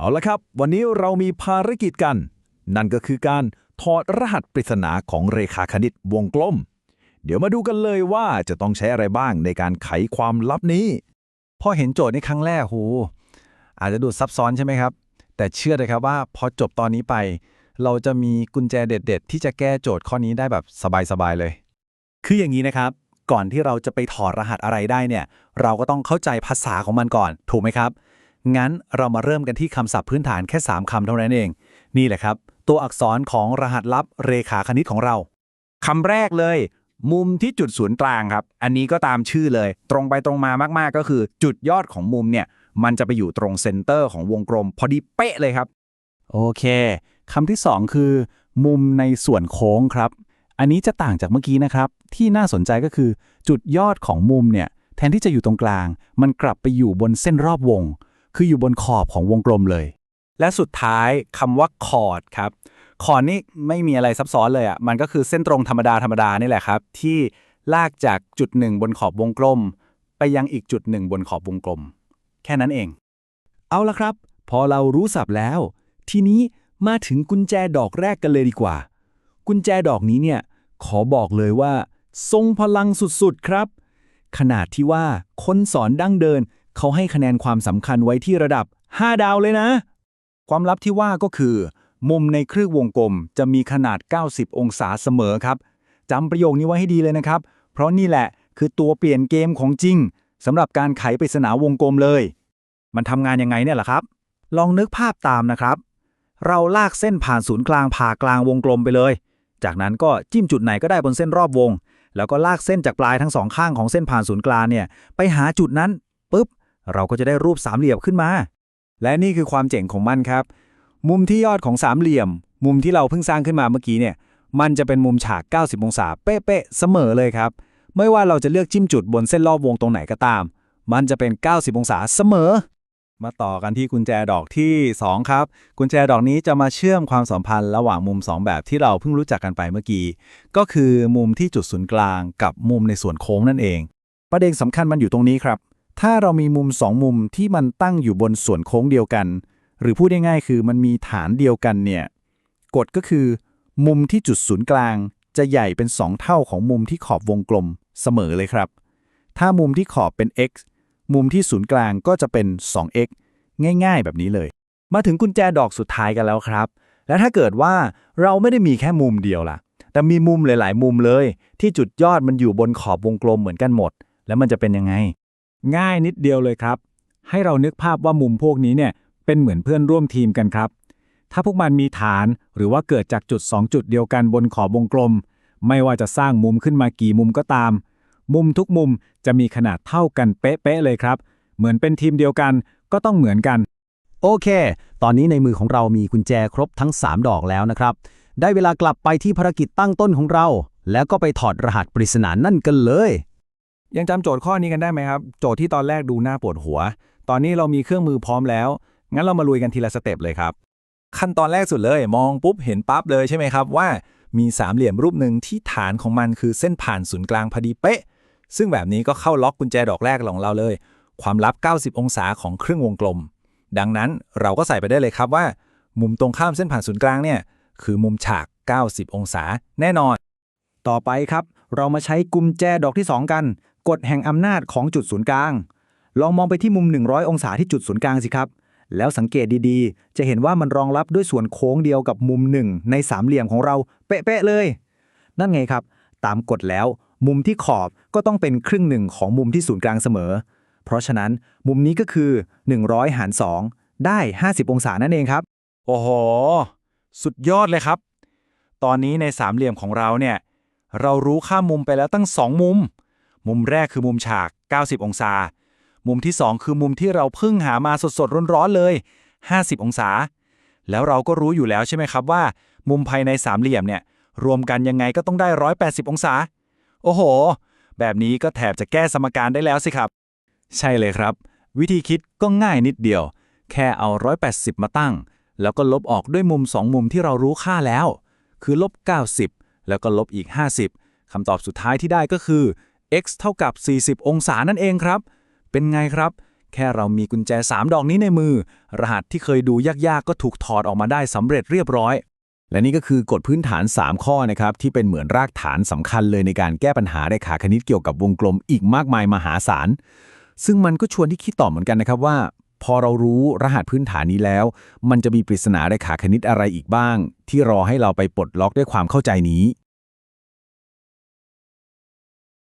เอาละครับ วันนี้เรามีภารกิจกัน นั่นก็คือการถอดรหัสปริศนาของเรขาคณิตวงกลม เดี๋ยวมาดูกันเลยว่าจะต้องใช้อะไรบ้างในการไขความลับนี้ พอเห็นโจทย์ในครั้งแรกโหอาจจะดูซับซ้อนใช่ไหมครับ แต่เชื่อเลยครับว่าพอจบตอนนี้ไป เราจะมีกุญแจเด็ด ๆ ที่จะแก้โจทย์ข้อนี้ได้แบบสบายๆเลย คืออย่างนี้นะครับ ก่อนที่เราจะไปถอดรหัสอะไรได้เนี่ย เราก็ต้องเข้าใจภาษาของมันก่อน ถูกไหมครับ งั้นเรามาเริ่มกันที่คำศัพท์พื้นฐานแค่ 3คำเท่านั้นเอง นี่แหละครับ ตัวอักษรของรหัสลับเรขาคณิตของเรา คำแรกเลย มุมที่จุดศูนย์กลางครับ อันนี้ก็ตามชื่อเลย ตรงไปตรงมามากๆ ก็คือ จุดยอดของมุมเนี่ย มันจะไปอยู่ตรงเซนเตอร์ของวงกลม พอดีเป๊ะเลยครับ โอเคคำที่ 2 คือ มุมในส่วนโค้งครับ อันนี้จะต่างจากเมื่อกี้นะครับ ที่น่าสนใจก็คือ จุดยอดของมุมเนี่ยแทนที่จะอยู่ตรงกลาง มันกลับไปอยู่บนเส้นรอบวง คืออยู่บนขอบของวงกลมเลย และสุดท้ายคำว่าคอร์ดครับคอร์ดนี่ไม่มีอะไรซับซ้อนเลยอะ่ะมันก็คือเส้นตรงธรรมดาธรรมดานี่แหละครับ ที่ลากจากจุดหนึ่งบนขอบวงกลม ไปยังอีกจุดหนึ่งบนขอบวงกลม แค่นั้นเอง เอาละครับ พอเรารู้สับแล้ว ทีนี้มาถึงกุญแจดอกแรกกันเลยดีกว่า กุญแจดอกนี้เนี่ยขอบอกเลยว่า ทรงพลังสุดๆครับ ขนาดที่ว่าคนสอนดั้งเดินเขาให้คะแนนความสำคัญไว้ที่ระดับ 5 ดาวเลยนะ ความลับที่ว่าก็คือ มุมในครึ่งวงกลมจะมีขนาด 90 องศาเสมอครับจำประโยคนี้ไว้ให้ดีเลยนะครับ เพราะนี่แหละคือตัวเปลี่ยนเกมของจริงสำหรับการไขปริศนาวงกลมเลย มันทำงานยังไงเนี่ยล่ะครับ ลองนึกภาพตามนะครับ เราลากเส้นผ่านศูนย์กลางผ่ากลางวงกลมไปเลย จากนั้นก็จิ้มจุดไหนก็ได้บนเส้นรอบวง แล้วก็ลากเส้นจากปลายทั้งสองข้างของเส้นผ่านศูนย์กลางเนี่ย ไปหาจุดนั้นปุ๊บ เราก็จะได้รูปสามเหลี่ยมขึ้นมา และนี่คือความเจ๋งของมันครับ มุมที่ยอดของสามเหลี่ยม มุมที่เราเพิ่งสร้างขึ้นมาเมื่อกี้เนี่ย มันจะเป็นมุมฉาก 90 องศา เป๊ะๆเสมอเลยครับ ไม่ว่าเราจะเลือกจิ้มจุดบนเส้นรอบวงตรงไหนก็ตาม มันจะเป็น 90 องศาเสมอ มาต่อกันที่กุญแจดอกที่ 2 ครับ กุญแจดอกนี้จะมาเชื่อมความสัมพันธ์ระหว่างมุม 2 แบบที่เราเพิ่งรู้จักกันไปเมื่อกี้ ก็คือมุมที่จุดศูนย์กลางกับมุมในส่วนโค้งนั่นเอง ประเด็นสำคัญมันอยู่ตรงนี้ครับ ถ้าเรามีมุม2มุมที่มันตั้งอยู่บนส่วนโค้งเดียวกัน หรือพูดง่ายๆคือมันมีฐานเดียวกันเนี่ยกฎก็คือ มุมที่จุดศูนย์กลาง จะใหญ่เป็น 2 เท่าของมุมที่ขอบวงกลมเสมอเลยครับ ถ้ามุมที่ขอบเป็น x มุมที่ศูนย์กลางก็จะเป็น 2x ง่ายๆ แบบนี้เลย มาถึงกุญแจดอกสุดท้ายกันแล้วครับ และถ้าเกิดว่าเราไม่ได้มีแค่มุมเดียวล่ะ แต่มีมุมหลาย ๆ มุมเลย ที่จุดยอดมันอยู่บนขอบวงกลมเหมือนกันหมด แล้วมันจะเป็นยังไง ง่ายนิดเดียวเลยครับ ให้เรานึกภาพว่ามุมพวกนี้เนี่ยเป็นเหมือนเพื่อนร่วมทีมกันครับ ถ้าพวกมันมีฐานหรือว่าเกิดจากจุด 2 จุดเดียวกันบนขอบวงกลม ไม่ว่าจะสร้างมุมขึ้นมากี่มุมก็ตาม มุมทุกมุมจะมีขนาดเท่ากันเป๊ะๆเลยครับ เหมือนเป็นทีมเดียวกันก็ต้องเหมือนกัน โอเค ตอนนี้ในมือของเรามีกุญแจครบทั้ง 3 ดอกแล้วนะครับ ได้เวลากลับไปที่ภารกิจตั้งต้นของเรา แล้วก็ไปถอดรหัสปริศนานั่นกันเลย ยังจำโจทย์ข้อนี้กันได้ไหมครับ โจทย์ที่ตอนแรกดูน่าปวดหัว ตอนนี้เรามีเครื่องมือพร้อมแล้ว งั้นเรามาลุยกันทีละสเต็ปเลยครับ ขั้นตอนแรกสุดเลย มองปุ๊บเห็นปั๊บเลยใช่ไหมครับว่ามีสามเหลี่ยมรูปหนึ่งที่ฐานของมันคือเส้นผ่านศูนย์กลางพอดีเป๊ะ ซึ่งแบบนี้ก็เข้าล็อกกุญแจดอกแรกของเราเลย ความลับ 90 องศาของครึ่งวงกลม ดังนั้นเราก็ใส่ไปได้เลยครับว่า มุมตรงข้ามเส้นผ่านศูนย์กลางเนี่ยคือมุมฉาก 90 องศา แน่นอน ต่อไปครับ เรามาใช้กุญแจดอกที่ 2 กัน กฎแห่งอำนาจของจุดศูนย์กลาง ลองมองไปที่มุม 100 องศาที่จุดศูนย์กลางสิครับ แล้วสังเกตดีๆ จะเห็นว่ามันรองรับด้วยส่วนโค้งเดียวกับมุมหนึ่งในสามเหลี่ยมของเราเป๊ะๆเลย นั่นไงครับ ตามกฎแล้ว มุมที่ขอบก็ต้องเป็นครึ่งหนึ่งของมุมที่ศูนย์กลางเสมอ เพราะฉะนั้นมุมนี้ก็คือ 100 หาร 2 ได้ 50 องศานั่นเองครับ โอ้โห สุดยอดเลยครับ ตอนนี้ในสามเหลี่ยมของเราเนี่ย เรารู้ค่ามุมไปแล้วตั้ง 2 มุม มุมแรกคือมุมฉาก 90 องศา มุมที่ 2 คือมุมที่เราเพิ่งหามาสดๆร้อนๆเลย 50 องศา แล้วเราก็รู้อยู่แล้วใช่ไหมครับว่า มุมภายในสามเหลี่ยมเนี่ย รวมกันยังไงก็ต้องได้ 180 องศา โอ้โห แบบนี้ก็แถบจะแก้สมการได้แล้วสิครับ ใช่เลยครับ วิธีคิดก็ง่ายนิดเดียว แค่เอา 180 มาตั้ง แล้วก็ลบออกด้วยมุม 2 มุมที่เรารู้ค่าแล้ว คือลบ 90 แล้วก็ลบอีก 50คำตอบสุดท้ายที่ได้ก็คือ x เท่ากับ 40 องศานั่นเองครับ เป็นไงครับ แค่เรามีกุญแจ 3 ดอกนี้ในมือ รหัสที่เคยดูยากๆ ก็ถูกถอดออกมาได้สำเร็จเรียบร้อย และนี่ก็คือกฎพื้นฐาน 3 ข้อนะครับ ที่เป็นเหมือนรากฐานสำคัญเลยในการแก้ปัญหาเรขาคณิตเกี่ยวกับวงกลมอีกมากมายมหาศาล ซึ่งมันก็ชวนที่คิดต่อเหมือนกันนะครับว่า พอเรารู้รหัสพื้นฐานนี้แล้ว มันจะมีปริศนาเรขาคณิตอะไรอีกบ้าง ที่รอให้เราไปปลดล็อกด้วยความเข้าใจนี้